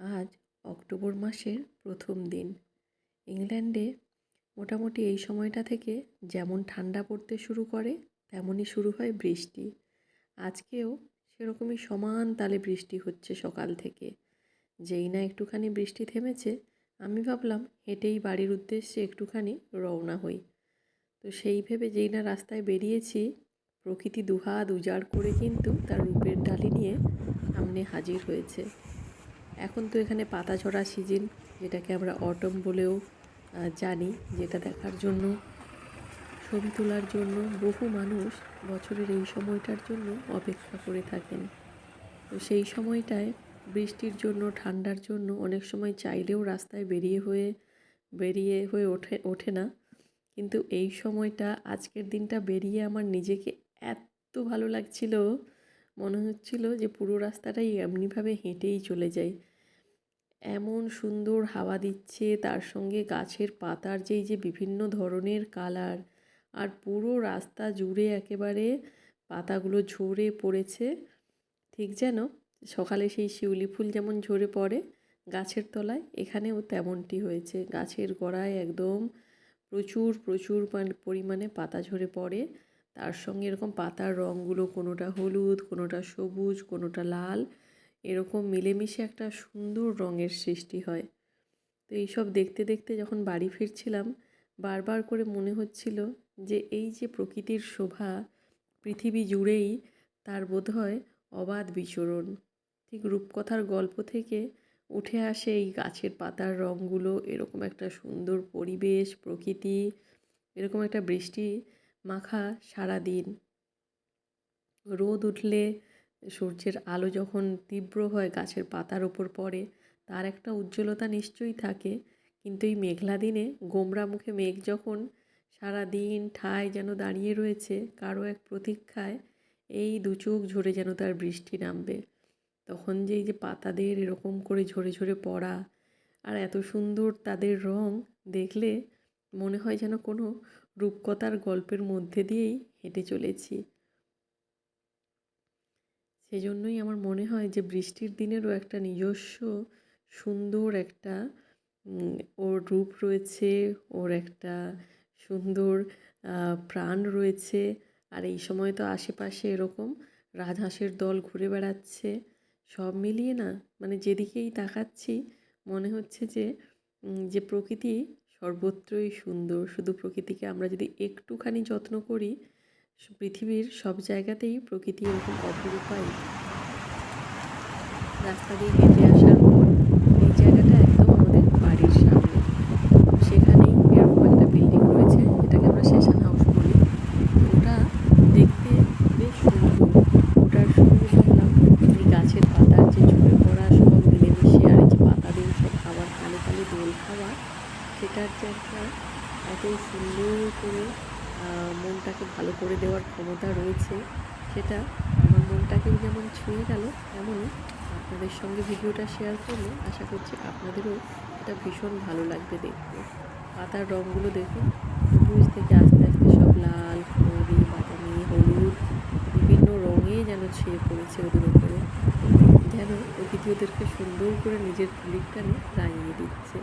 আজ অক্টোবর মাসের প্রথম দিন। ইংল্যান্ডে মোটামুটি এই সময়টা থেকে যেমন ঠান্ডা পড়তে শুরু করে, তেমনই শুরু হয় বৃষ্টি। আজকেও সেরকমই সমান তালে বৃষ্টি হচ্ছে সকাল থেকে। যেই না একটুখানি বৃষ্টি থেমেছে, আমি ভাবলাম হেঁটেই বাড়ির উদ্দেশ্যে একটুখানি রওনা হই। তো সেই ভেবে যেই না রাস্তায় বেরিয়েছি, প্রকৃতি দুহাত উজাড় করে কিন্তু তার রূপের ডালি নিয়ে সামনে হাজির হয়েছে। এখন তো এখানে পাতা ঝরা সিজন, যেটাকে আমরা অটম বলেও জানি, যেটা দেখার জন্য, ছবি তোলার জন্য বহু মানুষ বছরের এই সময়টার জন্য অপেক্ষা করে থাকেন। তো সেই সময়টায় বৃষ্টির জন্য, ঠান্ডার জন্য অনেক সময় চাইলেও রাস্তায় বেরিয়ে হয়ে বেরিয়ে হয়ে ওঠে ওঠে না। কিন্তু এই সময়টা, আজকের দিনটা বেরিয়ে আমার নিজেকে এত ভালো লাগছিল, মনে হচ্ছিল যে পুরো রাস্তাটাই এমনিভাবে হেঁটেই চলে যাই এমন সুন্দর হাওয়া দিচ্ছে, তার সঙ্গে গাছের পাতার যেই যে বিভিন্ন ধরনের কালার, আর পুরো রাস্তা জুড়ে একেবারে পাতাগুলো ঝরে পড়েছে। ঠিক যেন সকালে সেই শিউলি ফুল যেমন ঝরে পড়ে গাছের তলায়, এখানেও তেমনটি হয়েছে। গাছের গোড়ায় একদম প্রচুর প্রচুর পরিমাণে পাতা ঝরে পড়ে। তার সঙ্গে এরকম পাতার রঙগুলো কোনোটা হলুদ, কোনোটা সবুজ, কোনোটা লাল। এরকম মিলেমিশে একটা সুন্দর রঙের সৃষ্টি হয়। তো এইসব দেখতে দেখতে যখন বাড়ি ফিরছিলাম, বারবার করে মনে হচ্ছিল যে এই যে প্রকৃতির শোভা, পৃথিবী জুড়েই তার বোধহয় অবাধ বিচরণ। ঠিক রূপকথার গল্প থেকে উঠে আসে এই গাছের পাতার রঙগুলো, এরকম একটা সুন্দর পরিবেশ, প্রকৃতি, এরকম একটা বৃষ্টি মাখা সারা দিন রোদ উঠলে সূর্যের আলো যখন তীব্র হয়, গাছের পাতার ওপর পড়ে, তার একটা উজ্জ্বলতা নিশ্চয়ই থাকে। কিন্তু এই মেঘলা দিনে, গোমরা মুখে মেঘ যখন সারা দিন ঠায় যেন দাঁড়িয়ে রয়েছে কারও এক প্রতীক্ষায় এই দু চোখ ঝরে যেন তার বৃষ্টি নামবে। তখন যে এই যে পাতাদের এরকম করে ঝরে ঝরে পড়া আর এত সুন্দর তাদের রং দেখলে মনে হয় যেন কোনো রূপকথার গল্পের মধ্যে দিয়েই হেঁটে চলেছি। সেজন্যই আমার মনে হয় যে বৃষ্টির দিনেরও একটা নিজস্ব সুন্দর একটা ওর রূপ রয়েছে, ওর একটা সুন্দর প্রাণ রয়েছে। আর এই সময় তো আশেপাশে এরকম রাজহাঁসের দল ঘুরে বেড়াচ্ছে। সব মিলিয়ে না মানে যেদিকেই তাকাচ্ছি, মনে হচ্ছে যে যে প্রকৃতি সর্বত্রই সুন্দর। শুধু প্রকৃতিকে আমরা যদি একটুখানি যত্ন করি পৃথিবীর সব জায়গাতেই প্রকৃতি এরকম অপরূপাই রাস্তা দিয়ে হেঁটে আসার পর এই জায়গাটা একদম আমাদের বাড়ির সামনে। সেখানেই এরকম একটা বিল্ডিং রয়েছে যেটাকে আমরা সেশন হাউস বলি। ওটা দেখতে বেশ সুন্দর। ওটার সঙ্গে ভাবলাম এই গাছের পাতার যে ঝরে পড়া সব মিলে মিলেমিশে আর যে পাতা দিয়ে সব খাবার, কালে কালে দোল খাওয়া সেটার যে একটা এত সুন্দর করে মনটাকে ভালো করে দেওয়ার ক্ষমতা রয়েছে সেটা আমার মনটাকেও যেমন ছুঁয়ে গেল, তেমনই আপনাদের সঙ্গে ভিডিওটা শেয়ার করলে আশা করছি আপনাদেরও এটা ভীষণ ভালো লাগবে দেখতে। পাতার রঙগুলো দেখুন, সবুজ থেকে আস্তে আস্তে সব লাল খয়েরি বাদামি, হলুদ, বিভিন্ন রঙে যেন ছেয়ে পড়েছে ওদের উপরে। যেন প্রকৃতি ওদেরকে সুন্দর করে নিজের তুলির টানে রাঙিয়ে দিচ্ছে।